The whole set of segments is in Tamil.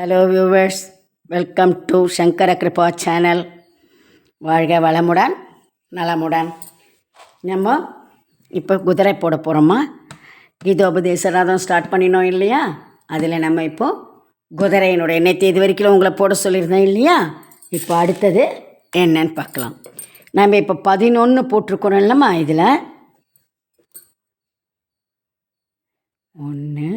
Hello viewers welcome to Shankara Kripa channel வாழ்க வளமுடன் நலமுடன். நம்ம இப்போ குதிரை போட போகிறோமா கீதோபதேச ரதம் ஸ்டார்ட் பண்ணினோம் இல்லையா? அதில் நம்ம இப்போது குதிரையினுடைய நேற்று இது வரைக்கும் உங்களை போட சொல்லியிருந்தேன் இல்லையா? இப்போ அடுத்தது என்னன்னு பார்க்கலாம். நம்ம இப்போ பதினொன்று போட்டிருக்கிறோம் இல்லைம்மா இதில். ஒன்று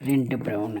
ரெண்டு ப்ரௌனு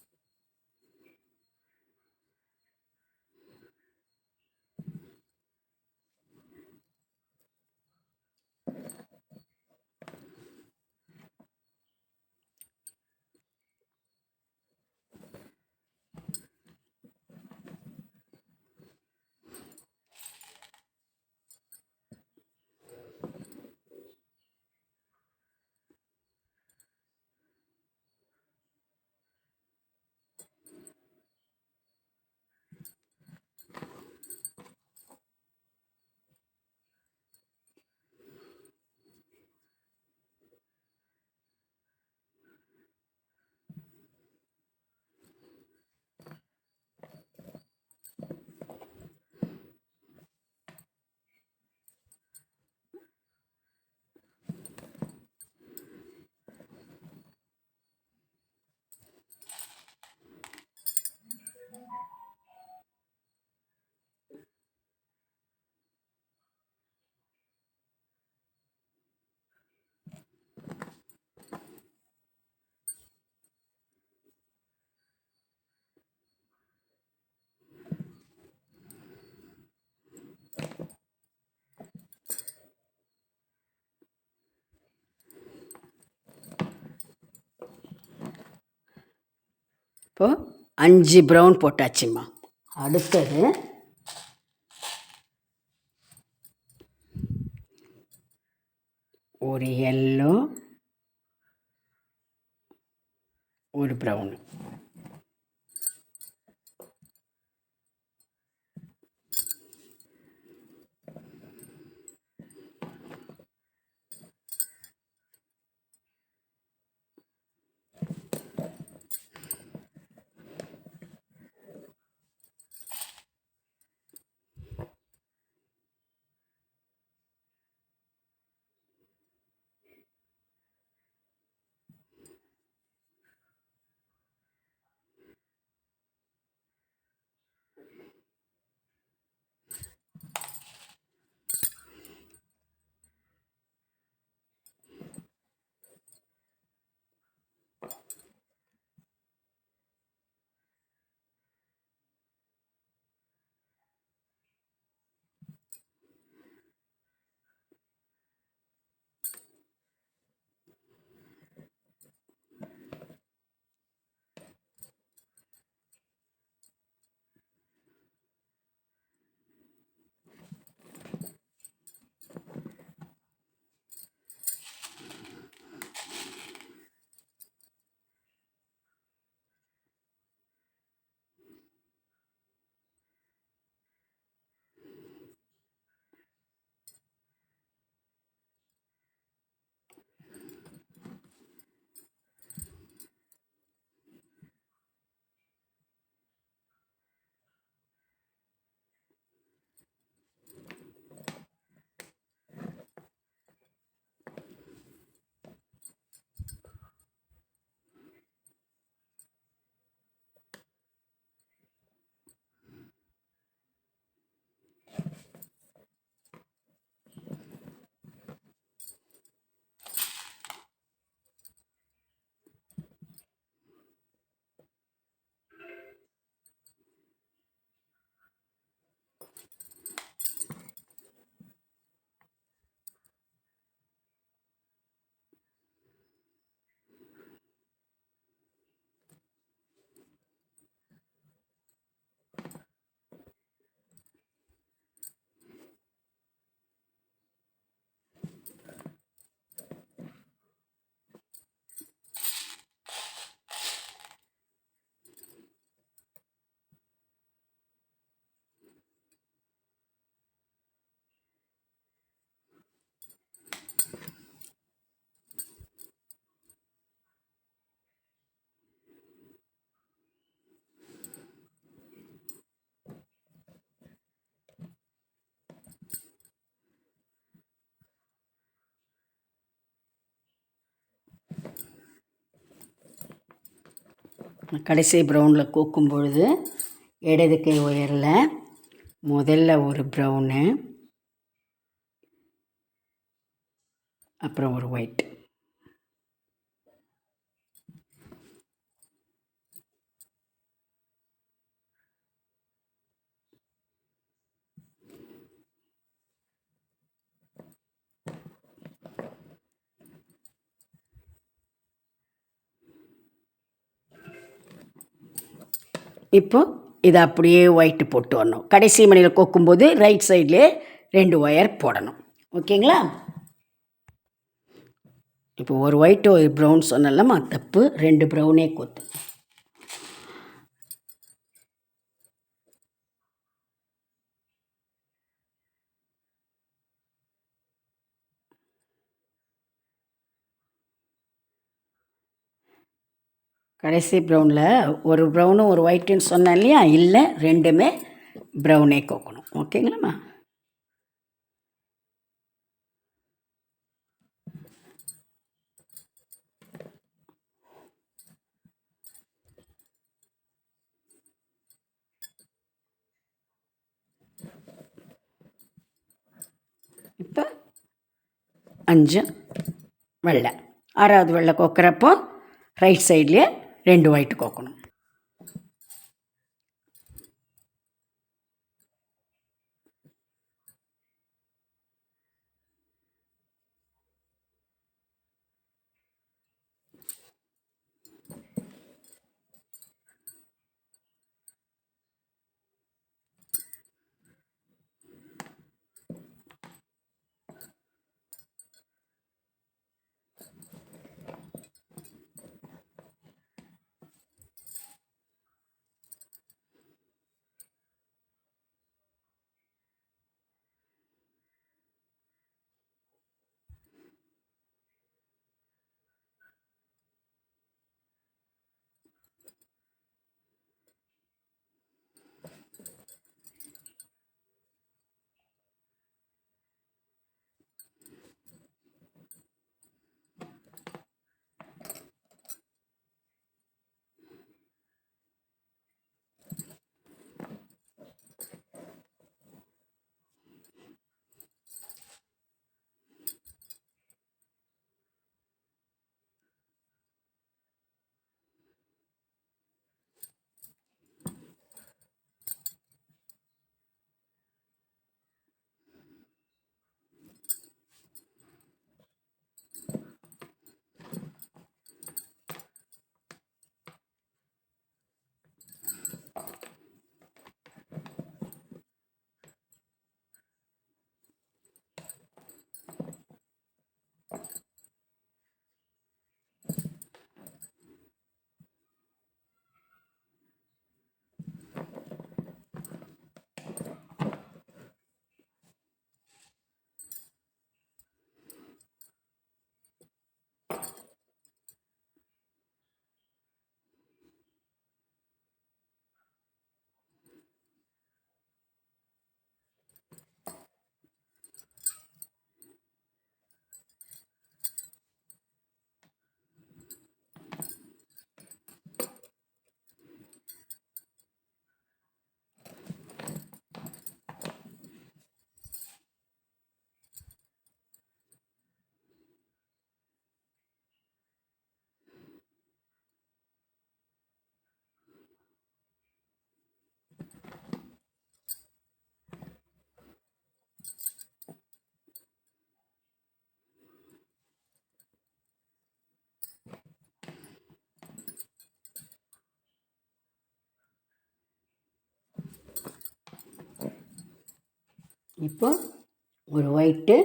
இப்போ அஞ்சு ப்ரௌன் போட்டாச்சும்மா அடுத்தது ஒரு எல்லோ ஒரு ப்ரௌனு கடைசி ப்ரௌனில் கோக்கும் பொழுது இடது கை உயரில் முதல்ல ஒரு ப்ரௌனு அப்புறம் ஒரு ஒயிட் இப்போ இதை அப்படியே ஒயிட்டு போட்டு வரணும். கடைசி மணியில் கொக்கும்போது ரைட் சைட்லேயே ரெண்டு ஒயர் போடணும். ஓகேங்களா? இப்போ ஒரு ஒயிட் ஒரு ப்ரௌன் சொன்னலாமா தப்பு ரெண்டு ப்ரௌனே கொத்து. கடைசி ப்ரௌனில் ஒரு ப்ரௌனும் ஒரு ஒயிட்டுன்னு சொன்னேன் இல்லையா? இல்லை ரெண்டுமே ப்ரௌனே கோக்கணும். ஓகேங்களாம்மா? இப்போ அஞ்சு வெள்ளை. ஆறாவது வெள்ளை கொக்கிறப்போ ரைட் சைட்லேயே ரெண்டு ஒயிட் கோக்கணும். இப்போ ஒரு ஒயிட்டு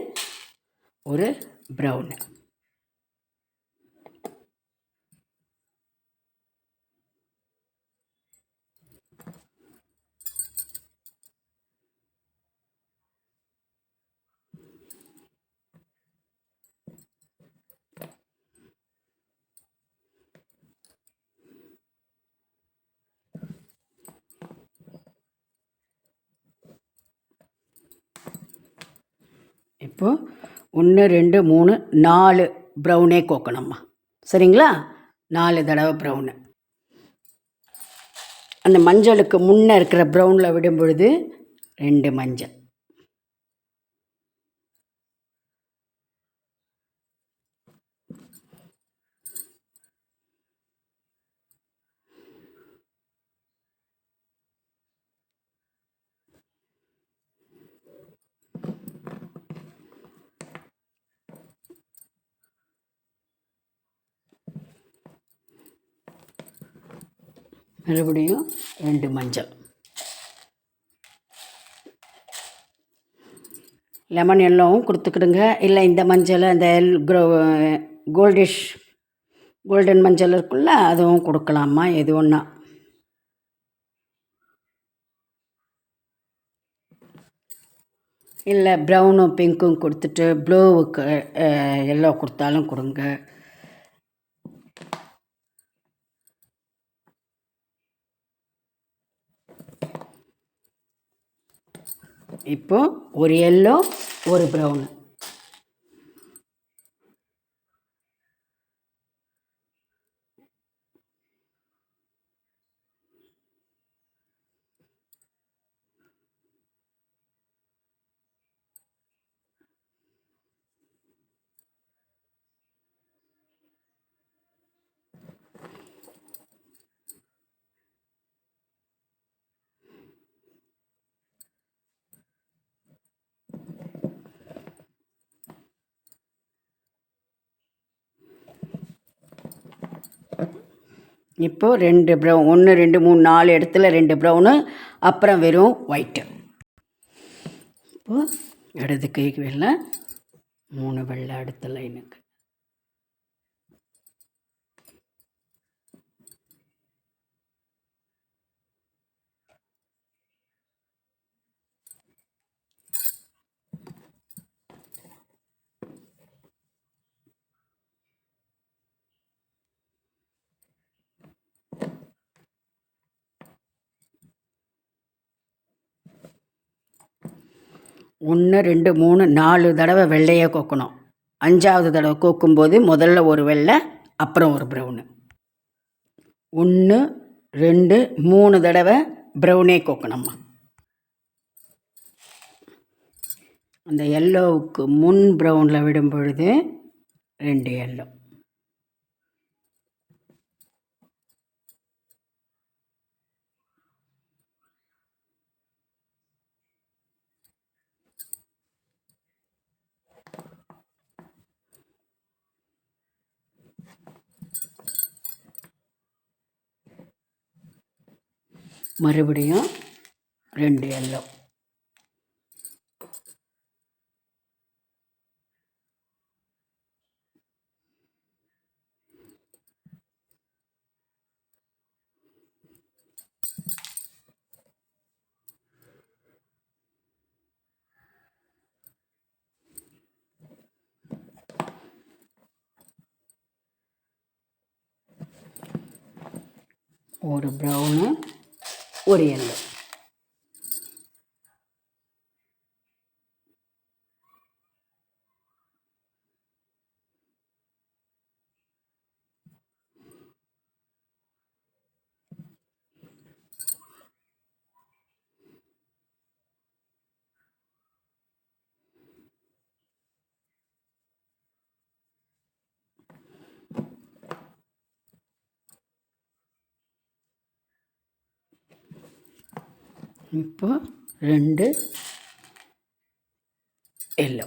ஒரு ப்ரௌனு ஒன்று ரெண்டு மூணு நாலு ப்ரௌனே கோக்கணும்மா. சரிங்களா? நாலு தடவை ப்ரௌனு அந்த மஞ்சளுக்கு முன்னே இருக்கிற ப்ரௌனில் விடும் பொழுது ரெண்டு மஞ்சள். மறுபடியும் ரெண்டு மஞ்சள். லெமன் எல்லோவும் கொடுத்துக்கிடுங்க. இல்லை இந்த மஞ்சள் அந்த எல் க்ரோ கோல்டிஷ் கோல்டன் மஞ்சள் இருக்குல்ல அதுவும் கொடுக்கலாமா? எது ஒன்றா இல்லை ப்ரௌனும் பிங்க்கும் கொடுத்துட்டு ப்ளூவுக்கு எல்லோ கொடுத்தாலும் கொடுங்க. இப்போ ஒரு எல்லோ ஒரு ப்ரௌனு இப்போது ரெண்டு ப்ரௌன் ஒன்று ரெண்டு மூணு நாலு இடத்துல ரெண்டு ப்ரௌனு அப்புறம் வெறும் ஒயிட்டு இப்போது இடது கைக்கு வெள்ளை மூணு வெள்ளை அடுத்த லைனுக்கு ஒன்று ரெண்டு மூணு நாலு தடவை வெள்ளையை கோக்கணும். அஞ்சாவது தடவை கோக்கும்போது முதல்ல ஒரு வெள்ளை அப்புறம் ஒரு ப்ரௌனு ஒன்று ரெண்டு மூணு தடவை ப்ரௌனே கோக்கணும்மா. அந்த எல்லோவுக்கு முன் ப்ரௌனில் விடும் பொழுது ரெண்டு எல்லோ மறுபடியும் ரெண்டு எல்லோ ஒரு ப்ரௌனும் ஒரு எல்லோ இப்போ ரெண்டு எல்லோ.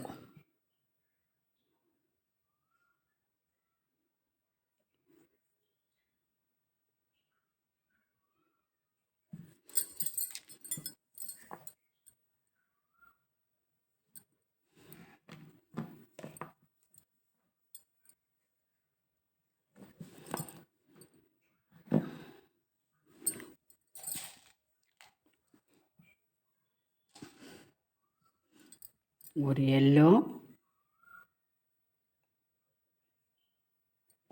ஒரு எல்லோ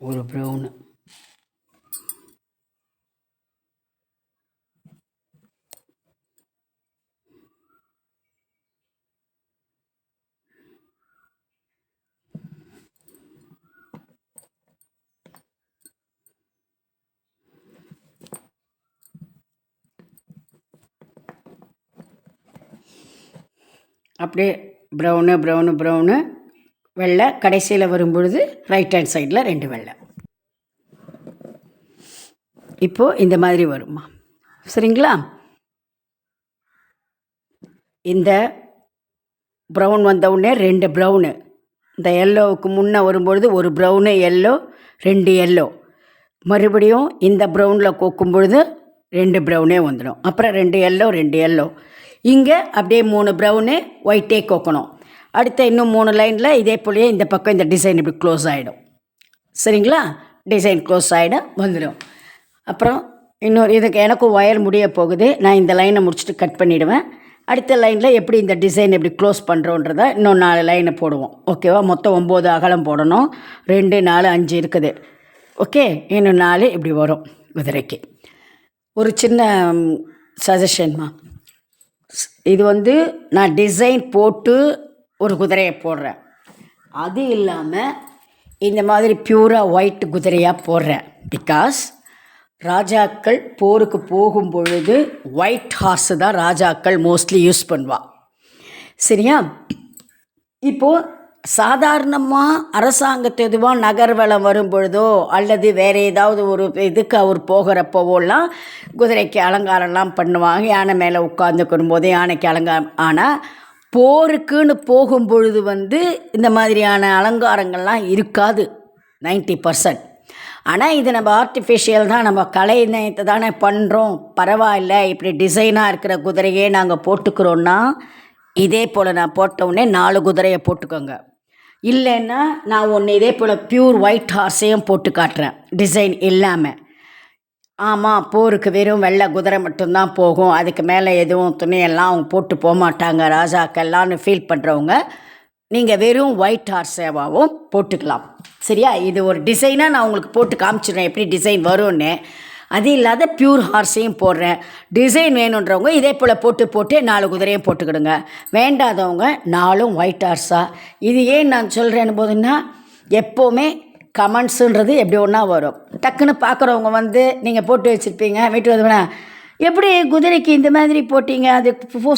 ஒரு ப்ரௌனு அப்படியே ப்ரௌனு ப்ரௌனு ப்ரௌனு வெள்ளை. கடைசியில் வரும்பொழுது ரைட் ஹேண்ட் சைடில் ரெண்டு வெள்ளை. இப்போது இந்த மாதிரி வருமா? சரிங்களா? இந்த ப்ரௌன் வந்தவுடனே ரெண்டு ப்ரௌனு இந்த எல்லோவுக்கு முன்னே வரும்பொழுது ஒரு ப்ரௌனு எல்லோ ரெண்டு எல்லோ மறுபடியும் இந்த ப்ரௌனில் கோக்கும் பொழுது ரெண்டு ப்ரௌனே வந்துடும். அப்புறம் ரெண்டு எல்லோ ரெண்டு எல்லோ இங்கே அப்படியே மூணு ப்ரௌனு ஒயிட்டே கோக்கணும். அடுத்த இன்னும் மூணு லைனில் இதே போலயே இந்த பக்கம் இந்த டிசைன் இப்படி க்ளோஸ் ஆகிடும் சரிங்களா? டிசைன் க்ளோஸ் ஆகிடும் வந்துடும் அப்புறம் இன்னொரு இதுக்கு எனக்கும் ஒயர் முடிய போகுது. நான் இந்த லைனை முடிச்சுட்டு கட் பண்ணிவிடுவேன் அடுத்த லைனில் எப்படி இந்த டிசைன் எப்படி க்ளோஸ் பண்ணுறோன்றத இன்னும் நாலு லைனை போடுவோம். ஓகேவா மொத்தம் ஒம்பது அகலம் போடணும். ரெண்டு நாலு அஞ்சு இருக்குது. ஓகே இன்னும் நாலு இப்படி வரும். குதிரைக்கு ஒரு சின்ன சஜஷன்மா இது வந்து நான் டிசைன் போட்டு ஒரு குதிரையை போடுறேன். அது இல்லாமல் இந்த மாதிரி பியூராக ஒயிட் குதிரையாக போடுறேன். பிகாஸ் ராஜாக்கள் போருக்கு போகும் பொழுது ஒயிட் ஹார்ஸு தான் ராஜாக்கள் மோஸ்ட்லி யூஸ் பண்ணுவாள் சரியா? இப்போது சாதாரணமாக அரசாங்கத்து எதுவாக நகர்வலம் வரும் பொழுதோ அல்லது வேறு ஏதாவது ஒரு இதுக்கு அவர் போகிறப்போவெல்லாம் குதிரைக்கு அலங்காரம்லாம் பண்ணுவாங்க. யானை மேலே உட்காந்துக்கும் போது யானைக்கு அலங்காரம். ஆனால் போருக்குன்னு போகும் பொழுது வந்து இந்த மாதிரியான அலங்காரங்கள்லாம் இருக்காது. Ninety percent. ஆனால் இது நம்ம ஆர்டிஃபிஷியல் தான். நம்ம கலை நயத்தை தானே பண்ணுறோம் பரவாயில்ல இப்படி டிசைனாக இருக்கிற குதிரையே நாங்கள் போட்டுக்கிறோன்னா இதே போல் நான் போட்ட உடனே நாலு குதிரையை போட்டுக்கோங்க. இல்லைன்னா நான் ஒன்று இதே போல் பியூர் ஒயிட் ஹார்ஸையும் போட்டு காட்டுறேன். டிசைன் இல்லாமல் ஆமாம் போருக்கு வெறும் வெள்ளை குதிரை மட்டும்தான் போகும். அதுக்கு மேலே எதுவும் துணியெல்லாம் அவங்க போட்டு போக மாட்டாங்க ராஜாக்கெல்லாம்னு ஃபீல் பண்ணுறவங்க நீங்கள் வெறும் ஒயிட் ஹார்ஸ் போட்டுக்கலாம். சரியா? இது ஒரு டிசைனாக நான் உங்களுக்கு போட்டு காமிச்சிடுறேன். எப்படி டிசைன் வரும்னு. அது இல்லாத பியூர் ஹார்ஸையும் போடுறேன். டிசைன் வேணுன்றவங்க இதே போல் போட்டு போட்டு நாலு குதிரையும் போட்டுக்கிடுங்க. வேண்டாதவங்க நாலும் ஒயிட் ஹார்ஸாக இது ஏன் நான் சொல்கிறேன்னு போதுன்னா எப்போவுமே கமெண்ட்ஸுன்றது எப்படி ஒன்றா வரும். டக்குன்னு பார்க்குறவங்க வந்து நீங்கள் போட்டு வச்சுருப்பீங்க வீட்டு வந்து எப்படி குதிரைக்கு இந்த மாதிரி போட்டிங்க? அது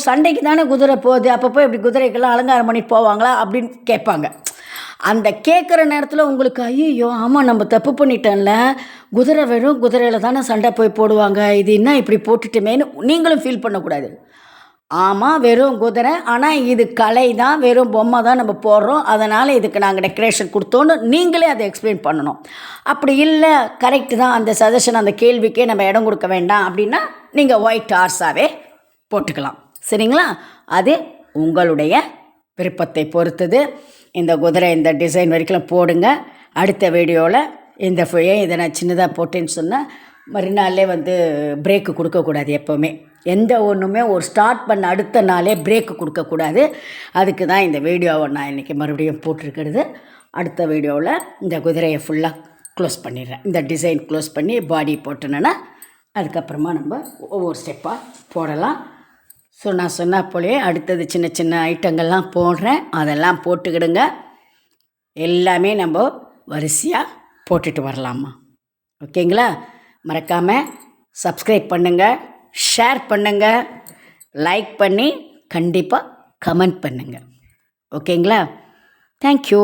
சண்டைக்கு தானே குதிரை போகுது. அப்பப்போ இப்படி குதிரைக்கெல்லாம் அலங்காரம் பண்ணிட்டு போவாங்களா? அப்படின்னு கேட்பாங்க. அந்த கேட்குற நேரத்தில் உங்களுக்கு ஐயோ ஆமாம் நம்ம தப்பு பண்ணிட்டோம்ல. குதிரை வெறும் குதிரையில் தானே சண்டை போய் போடுவாங்க. இது என்ன இப்படி போட்டுட்டுமேன்னு நீங்களும் ஃபீல் பண்ணக்கூடாது. ஆமாம் வெறும் குதிரை ஆனால் இது கலை தான் வெறும் பொம்மை தான் நம்ம போடுறோம். அதனால் இதுக்கு நாங்கள் டெக்கரேஷன் கொடுத்தோன்னு நீங்களே அதை எக்ஸ்பிளைன் பண்ணணும். அப்படி இல்லை கரெக்டு தான் அந்த சஜஷன் அந்த கேள்விக்கே நம்ம இடம் கொடுக்க வேண்டாம் அப்படின்னா நீங்கள் ஒயிட் ஹார்ஸாகவே போட்டுக்கலாம். சரிங்களா? அது உங்களுடைய விருப்பத்தை பொறுத்தது. இந்த குதிரை இந்த டிசைன் வரைக்கும் போடுங்க. அடுத்த வீடியோவில் இந்த ஏன் இதை நான் சின்னதாக போட்டேன்னு சொன்னால் மறுநாளே வந்து பிரேக்கு கொடுக்கக்கூடாது எப்போவுமே. எந்த ஒன்றுமே ஒரு ஸ்டார்ட் பண்ண அடுத்த நாளே பிரேக்கு கொடுக்கக்கூடாது. அதுக்கு தான் இந்த வீடியோவை நான் இன்றைக்கி மறுபடியும் போட்டிருக்கிறது. அடுத்த வீடியோவில் இந்த குதிரையை ஃபுல்லாக க்ளோஸ் பண்ணிடுறேன். இந்த டிசைன் க்ளோஸ் பண்ணி பாடி போட்டுனேன்னா அதுக்கப்புறமா நம்ம ஒவ்வொரு ஸ்டெப்பாக போடலாம். ஸோ நான் சொன்ன போலே அடுத்தது சின்ன சின்ன ஐட்டங்கள்லாம் போடுறேன். அதெல்லாம் போட்டுக்கிடுங்க. எல்லாமே நம்ம வரிசையாக போட்டுட்டு வரலாமா? ஓகேங்களா? மறக்காமல் சப்ஸ்கிரைப் பண்ணுங்கள் ஷேர் பண்ணுங்கள் லைக் பண்ணி கண்டிப்பாக கமெண்ட் பண்ணுங்கள் ஓகேங்களா? தேங்க்யூ